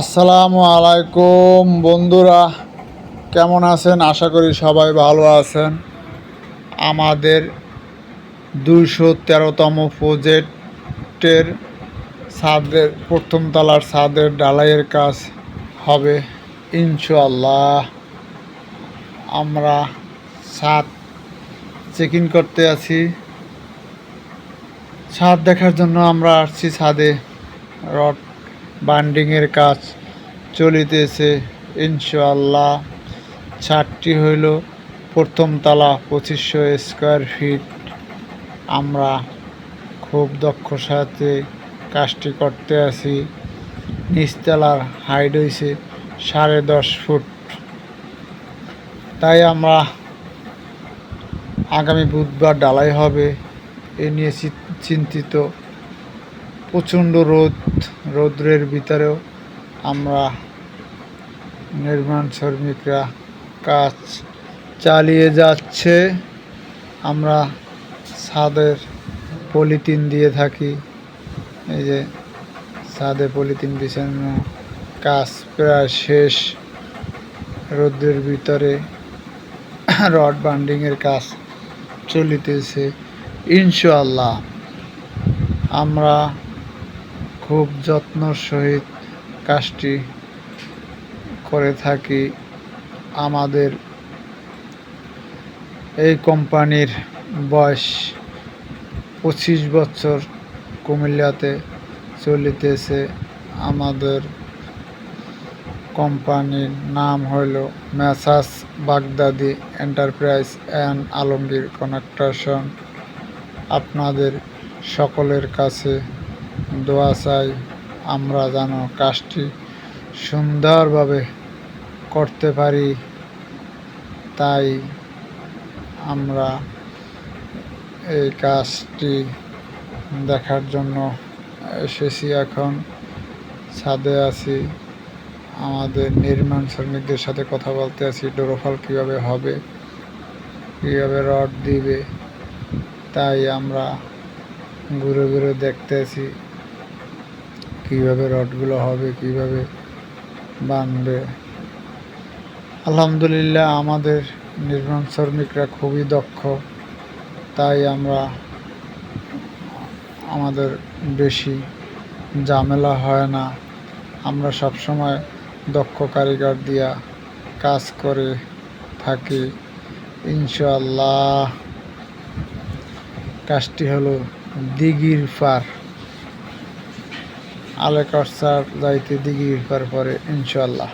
আসসালামু আলাইকুম বন্ধুরা, কেমন আছেন? আশা করি সবাই ভালো আছেন। আমাদের দুইশো তেরোতম প্রজেক্টের ছাদের, প্রথম তলার ছাদের ডালাইয়ের কাজ হবে ইনশাল্লাহ আমরা ছাদ চেক ইন করতে আছি। ছাদ দেখার জন্য আমরা আসছি ছাদে, রড বান্ডিংয়ের কাজ চলিতেছে, ইনশাআল্লাহ। ছাদটি হইল, প্রথম তলা পঁচিশশো স্কোয়ার ফিট। আমরা খুব দক্ষ সাথে কাজটি করতে আছি। নিচতলার হাইট হয়েছে সাড়ে দশ ফুট। তাই আমরা আগামী বুধবার ডালাই হবে, এ নিয়ে চিন্তিত। প্রচণ্ড রোদ, রৌদ্রের ভিতরেও আমরা নির্মাণ শ্রমিকরা কাজ চালিয়ে যাচ্ছে। আমরা ছাদের পলিথিন দিয়ে থাকি। এই যে ছাদে পলিথিন বিছানো কাজ প্রায় শেষ। রোদ্রের ভিতরে রড বান্ডিংয়ের কাজ চলিতেছে। ইনশাল্লাহ আমরা খুব যত্ন সহিত কাজটি করে থাকি আমাদের এই কোম্পানির বয়স পঁচিশ বছর কুমিল্লাতে চলিতেছে। আমাদের কোম্পানির নাম হইল messrs Baghdadi enterprise and Alamgir construction আপনাদের সকলের কাছে দোয়া চাই আমরা যেন কাজটি সুন্দরভাবে করতে পারি। তাই আমরা এই কাজটি দেখার জন্য এসেছি। এখন ছাদে আছি। আমাদের নির্মাণ শ্রমিকদের সাথে কথা বলতে আছি। ডোরোফল কীভাবে হবে, কীভাবে রড দিবে, তাই আমরা ঘুরে ঘুরে দেখতেছি। কীভাবে রডগুলো হবে, কীভাবে বানবে। আলহামদুলিল্লাহ, আমাদের নির্মাণ শ্রমিকরা খুবই দক্ষ। তাই আমরা আমাদের বেশি ঝামেলা হয় না। আমরা সবসময় দক্ষ কারিগর দিয়া কাজ করে থাকি। ইনশাল্লাহ কাজটি হলো দিঘির পার। আলেকর স্যার যাইতে দিঘি করার পরে ইনশাল্লাহ